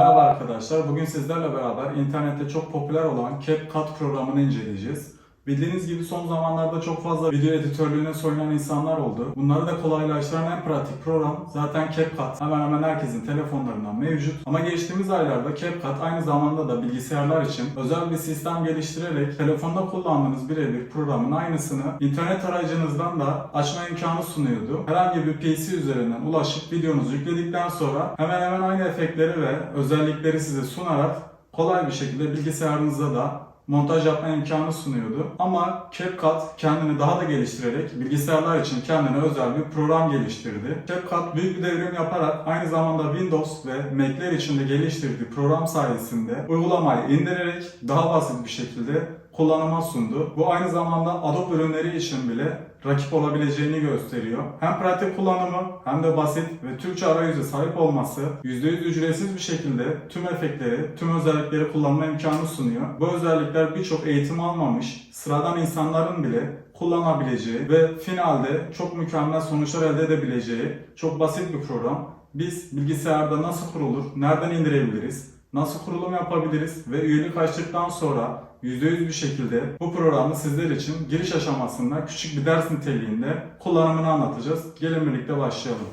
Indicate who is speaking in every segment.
Speaker 1: Merhaba arkadaşlar. Bugün sizlerle beraber internette çok popüler olan CapCut programını inceleyeceğiz. Bildiğiniz gibi son zamanlarda çok fazla video editörlüğüne soyunan insanlar oldu. Bunları da kolaylaştıran en pratik program zaten CapCut. Hemen hemen herkesin telefonlarından mevcut. Ama geçtiğimiz aylarda CapCut aynı zamanda da bilgisayarlar için özel bir sistem geliştirerek telefonda kullandığınız birebir programın aynısını internet aracınızdan da açma imkanı sunuyordu. Herhangi bir PC üzerinden ulaşıp videonuzu yükledikten sonra hemen hemen aynı efektleri ve özellikleri size sunarak kolay bir şekilde bilgisayarınızda da montaj yapma imkanı sunuyordu. Ama CapCut kendini daha da geliştirerek bilgisayarlar için kendine özel bir program geliştirdi. CapCut büyük bir devrim yaparak aynı zamanda Windows ve Mac'ler için de geliştirdiği program sayesinde uygulamayı indirerek daha basit bir şekilde kullanıma sundu. Bu aynı zamanda Adobe ürünleri için bile rakip olabileceğini gösteriyor. Hem pratik kullanımı hem de basit ve Türkçe arayüze sahip olması %100 ücretsiz bir şekilde tüm efektleri, tüm özellikleri kullanma imkanı sunuyor. Bu özellikler birçok eğitim almamış, sıradan insanların bile kullanabileceği ve finalde çok mükemmel sonuçlar elde edebileceği çok basit bir program. Biz bilgisayarda nasıl kurulur, nereden indirebiliriz, nasıl kurulum yapabiliriz ve üyelik açtıktan sonra %100 bir şekilde bu programı sizler için giriş aşamasında küçük bir ders niteliğinde kullanımını anlatacağız. Gelin birlikte başlayalım.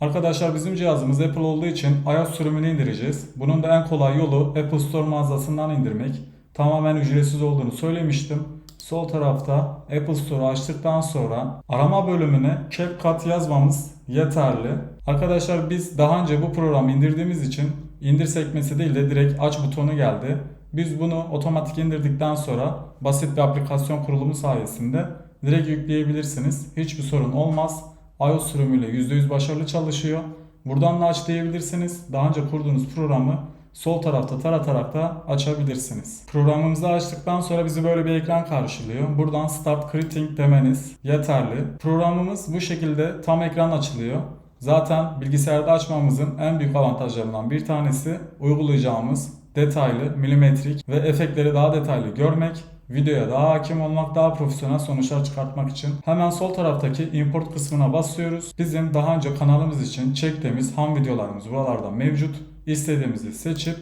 Speaker 1: Arkadaşlar bizim cihazımız Apple olduğu için iOS sürümünü indireceğiz. Bunun da en kolay yolu Apple Store mağazasından indirmek. Tamamen ücretsiz olduğunu söylemiştim. Sol tarafta Apple Store'u açtıktan sonra arama bölümüne CapCut yazmamız yeterli. Arkadaşlar biz daha önce bu programı indirdiğimiz için indir sekmesi değil de direkt aç butonu geldi. Biz bunu otomatik indirdikten sonra basit bir aplikasyon kurulumu sayesinde direkt yükleyebilirsiniz. Hiçbir sorun olmaz. iOS sürümüyle %100 başarılı çalışıyor. Buradan da aç diyebilirsiniz. Daha önce kurduğunuz programı sol tarafta taratarak da açabilirsiniz. Programımızı açtıktan sonra bizi böyle bir ekran karşılıyor. Buradan Start Creating demeniz yeterli. Programımız bu şekilde tam ekran açılıyor. Zaten bilgisayarda açmamızın en büyük avantajlarından bir tanesi uygulayacağımız detaylı, milimetrik ve efektleri daha detaylı görmek, videoya daha hakim olmak, daha profesyonel sonuçlar çıkartmak için hemen sol taraftaki import kısmına basıyoruz. Bizim daha önce kanalımız için çektiğimiz ham videolarımız buralarda mevcut. İstediğimizi seçip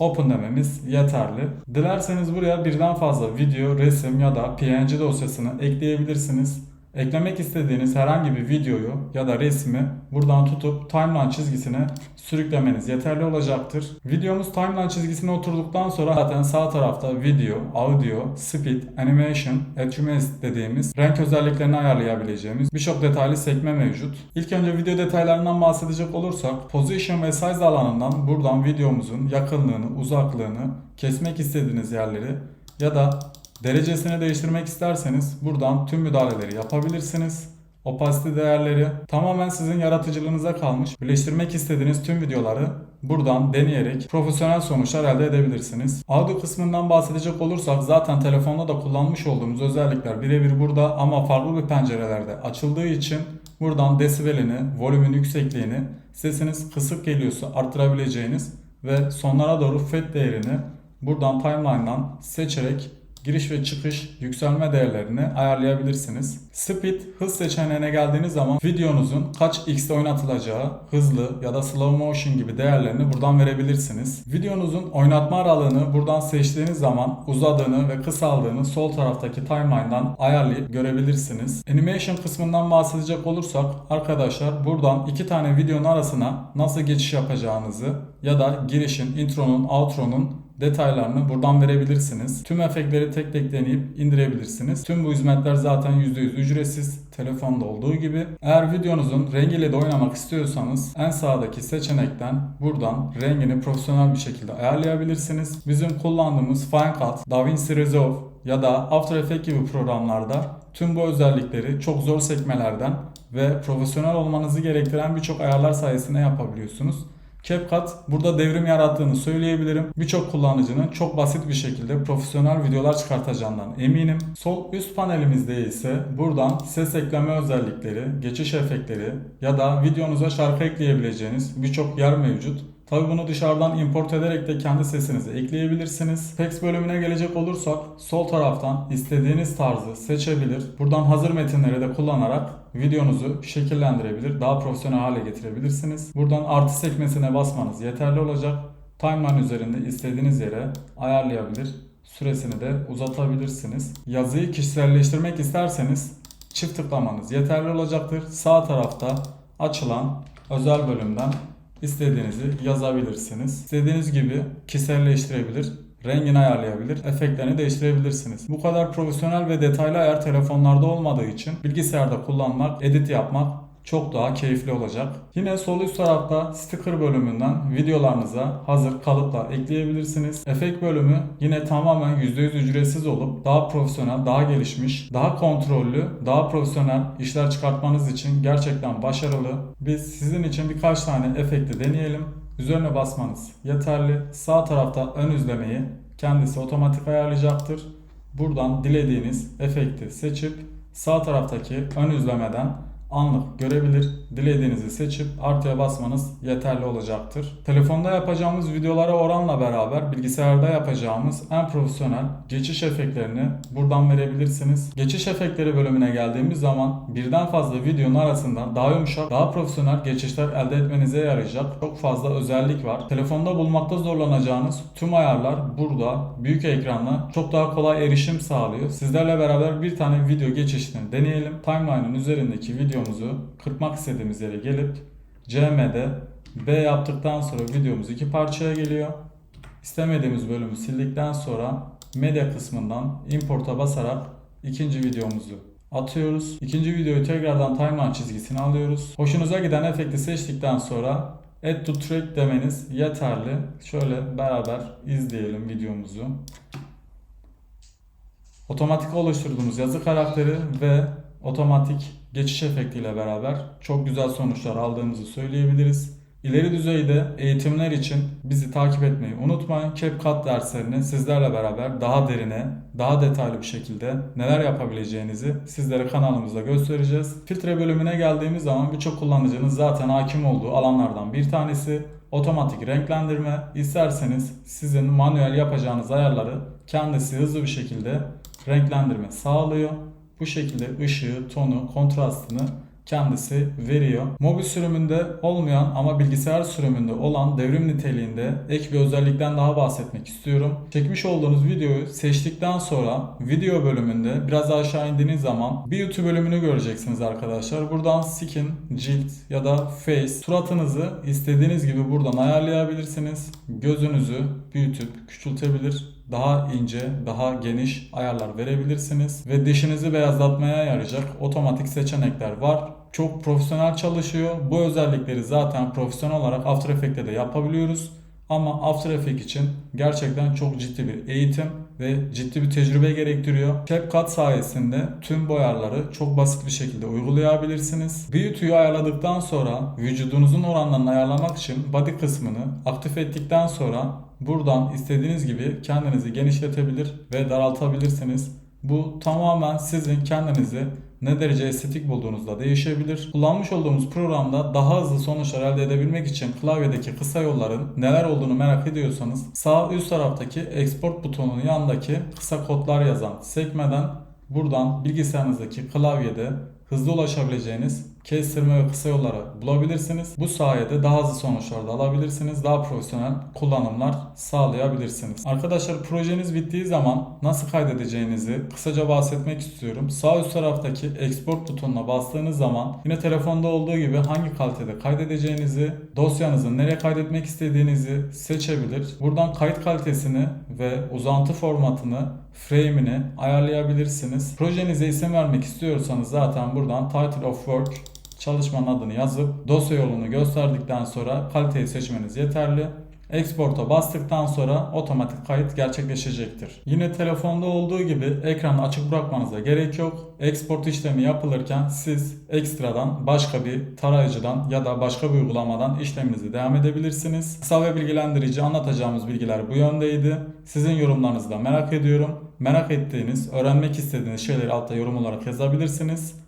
Speaker 1: Open dememiz yeterli. Dilerseniz buraya birden fazla video, resim ya da PNG dosyasını ekleyebilirsiniz. Eklemek istediğiniz herhangi bir videoyu ya da resmi buradan tutup timeline çizgisine sürüklemeniz yeterli olacaktır. Videomuz timeline çizgisine oturduktan sonra zaten sağ tarafta video, audio, speed, animation, HMS dediğimiz renk özelliklerini ayarlayabileceğimiz birçok detaylı sekme mevcut. İlk önce video detaylarından bahsedecek olursak position ve size alanından buradan videomuzun yakınlığını, uzaklığını, kesmek istediğiniz yerleri ya da Derecesini değiştirmek isterseniz buradan tüm müdahaleleri yapabilirsiniz. Opacity değerleri tamamen sizin yaratıcılığınıza kalmış. Birleştirmek istediğiniz tüm videoları buradan deneyerek profesyonel sonuçlar elde edebilirsiniz. Audio kısmından bahsedecek olursak zaten telefonda da kullanmış olduğumuz özellikler birebir burada ama farklı bir pencerelerde açıldığı için buradan desibelini, volümün yüksekliğini, sesiniz kısık geliyorsa arttırabileceğiniz ve sonlara doğru FET değerini buradan timeline'dan seçerek giriş ve çıkış yükselme değerlerini ayarlayabilirsiniz. Speed hız seçeneğine geldiğiniz zaman videonuzun kaç x'te oynatılacağı, hızlı ya da slow motion gibi değerlerini buradan verebilirsiniz. Videonuzun oynatma aralığını buradan seçtiğiniz zaman uzadığını ve kısaldığını sol taraftaki timeline'dan ayarlayıp görebilirsiniz. Animation kısmından bahsedecek olursak arkadaşlar buradan iki tane videonun arasına nasıl geçiş yapacağınızı ya da girişin, intronun, outronun detaylarını buradan verebilirsiniz. Tüm efektleri tek tek deneyip indirebilirsiniz. Tüm bu hizmetler zaten %100 ücretsiz. Telefonda olduğu gibi. Eğer videonuzun rengiyle de oynamak istiyorsanız en sağdaki seçenekten buradan rengini profesyonel bir şekilde ayarlayabilirsiniz. Bizim kullandığımız Final Cut, DaVinci Resolve ya da After Effects gibi programlarda tüm bu özellikleri çok zor sekmelerden ve profesyonel olmanızı gerektiren birçok ayarlar sayesinde yapabiliyorsunuz. CapCut burada devrim yarattığını söyleyebilirim. Birçok kullanıcının çok basit bir şekilde profesyonel videolar çıkartacağından eminim. Sol üst panelimizde ise buradan ses ekleme özellikleri, geçiş efektleri ya da videonuza şarkı ekleyebileceğiniz birçok yer mevcut. Tabi bunu dışarıdan import ederek de kendi sesinizi ekleyebilirsiniz. Text bölümüne gelecek olursak sol taraftan istediğiniz tarzı seçebilir. Buradan hazır metinleri de kullanarak videonuzu şekillendirebilir, daha profesyonel hale getirebilirsiniz. Buradan artı sekmesine basmanız yeterli olacak. Timeline üzerinde istediğiniz yere ayarlayabilir, süresini de uzatabilirsiniz. Yazıyı kişiselleştirmek isterseniz çift tıklamanız yeterli olacaktır. Sağ tarafta açılan özel bölümden istediğinizi yazabilirsiniz. İstediğiniz gibi kişiselleştirebilir, rengini ayarlayabilir, efektlerini değiştirebilirsiniz. Bu kadar profesyonel ve detaylı ayar telefonlarda olmadığı için bilgisayarda kullanmak, edit yapmak çok daha keyifli olacak. Yine sol üst tarafta sticker bölümünden videolarınıza hazır kalıplar ekleyebilirsiniz. Efekt bölümü yine tamamen %100 ücretsiz olup daha profesyonel, daha gelişmiş, daha kontrollü, daha profesyonel işler çıkartmanız için gerçekten başarılı. Biz sizin için birkaç tane efekti deneyelim. Üzerine basmanız yeterli. Sağ tarafta ön izlemeyi kendisi otomatik ayarlayacaktır. Buradan dilediğiniz efekti seçip sağ taraftaki ön izlemeden anlık görebilir. Dilediğinizi seçip artıya basmanız yeterli olacaktır. Telefonda yapacağımız videolara oranla beraber bilgisayarda yapacağımız en profesyonel geçiş efektlerini buradan verebilirsiniz. Geçiş efektleri bölümüne geldiğimiz zaman birden fazla videonun arasından daha yumuşak, daha profesyonel geçişler elde etmenize yarayacak çok fazla özellik var. Telefonda bulmakta zorlanacağınız tüm ayarlar burada büyük ekranla çok daha kolay erişim sağlıyor. Sizlerle beraber bir tane video geçişini deneyelim. Timeline'ın üzerindeki videomuzu kırpmak istediğimiz yere gelip CM'de B yaptıktan sonra videomuz iki parçaya geliyor. İstemediğimiz bölümü sildikten sonra medya kısmından import'a basarak ikinci videomuzu atıyoruz. İkinci videoyu tekrardan timeline çizgisini alıyoruz. Hoşunuza giden efekti seçtikten sonra Add to track demeniz yeterli. Şöyle beraber izleyelim videomuzu. Otomatik oluşturduğumuz yazı karakteri ve otomatik geçiş efektiyle beraber çok güzel sonuçlar aldığımızı söyleyebiliriz. İleri düzeyde eğitimler için bizi takip etmeyi unutmayın. CapCut derslerini sizlerle beraber daha derine, daha detaylı bir şekilde neler yapabileceğinizi sizlere kanalımızda göstereceğiz. Filtre bölümüne geldiğimiz zaman birçok kullanıcının zaten hakim olduğu alanlardan bir tanesi otomatik renklendirme. İsterseniz sizin manuel yapacağınız ayarları kendisi hızlı bir şekilde renklendirme sağlıyor. Bu şekilde ışığı, tonu, kontrastını kendisi veriyor. Mobil sürümünde olmayan ama bilgisayar sürümünde olan devrim niteliğinde ek bir özellikten daha bahsetmek istiyorum. Çekmiş olduğunuz videoyu seçtikten sonra video bölümünde biraz aşağı indiğiniz zaman bir YouTube bölümünü göreceksiniz arkadaşlar. Buradan skin, cilt ya da face suratınızı istediğiniz gibi buradan ayarlayabilirsiniz. Gözünüzü büyütüp küçültebilir daha ince, daha geniş ayarlar verebilirsiniz ve dişinizi beyazlatmaya yarayacak otomatik seçenekler var. Çok profesyonel çalışıyor. Bu özellikleri zaten profesyonel olarak After Effects'te de yapabiliyoruz. Ama After Effects için gerçekten çok ciddi bir eğitim ve ciddi bir tecrübe gerektiriyor. CapCut sayesinde tüm bu ayarları çok basit bir şekilde uygulayabilirsiniz. Beauty'yi ayarladıktan sonra vücudunuzun oranlarını ayarlamak için body kısmını aktif ettikten sonra buradan istediğiniz gibi kendinizi genişletebilir ve daraltabilirsiniz. Bu tamamen sizin kendinizi ne derece estetik bulduğunuzda değişebilir. Kullanmış olduğumuz programda daha hızlı sonuçlar elde edebilmek için klavyedeki kısa yolların neler olduğunu merak ediyorsanız sağ üst taraftaki export butonunun yanındaki kısa kodlar yazan sekmeden buradan bilgisayarınızdaki klavyede hızlı ulaşabileceğiniz kestirme ve kısa yolları bulabilirsiniz. Bu sayede daha hızlı sonuçlar da alabilirsiniz. Daha profesyonel kullanımlar sağlayabilirsiniz. Arkadaşlar projeniz bittiği zaman nasıl kaydedeceğinizi kısaca bahsetmek istiyorum. Sağ üst taraftaki export butonuna bastığınız zaman yine telefonda olduğu gibi hangi kalitede kaydedeceğinizi, dosyanızı nereye kaydetmek istediğinizi seçebilir. Buradan kayıt kalitesini ve uzantı formatını frame'ini ayarlayabilirsiniz. Projenize isim vermek istiyorsanız zaten buradan title of work çalışmanın adını yazıp dosya yolunu gösterdikten sonra kaliteyi seçmeniz yeterli. Export'a bastıktan sonra otomatik kayıt gerçekleşecektir. Yine telefonda olduğu gibi ekranı açık bırakmanıza gerek yok. Export işlemi yapılırken siz ekstradan başka bir tarayıcıdan ya da başka bir uygulamadan işleminizi devam edebilirsiniz. Kısa ve bilgilendirici anlatacağımız bilgiler bu yöndeydi. Sizin yorumlarınızı da merak ediyorum. Merak ettiğiniz, öğrenmek istediğiniz şeyleri altta yorum olarak yazabilirsiniz.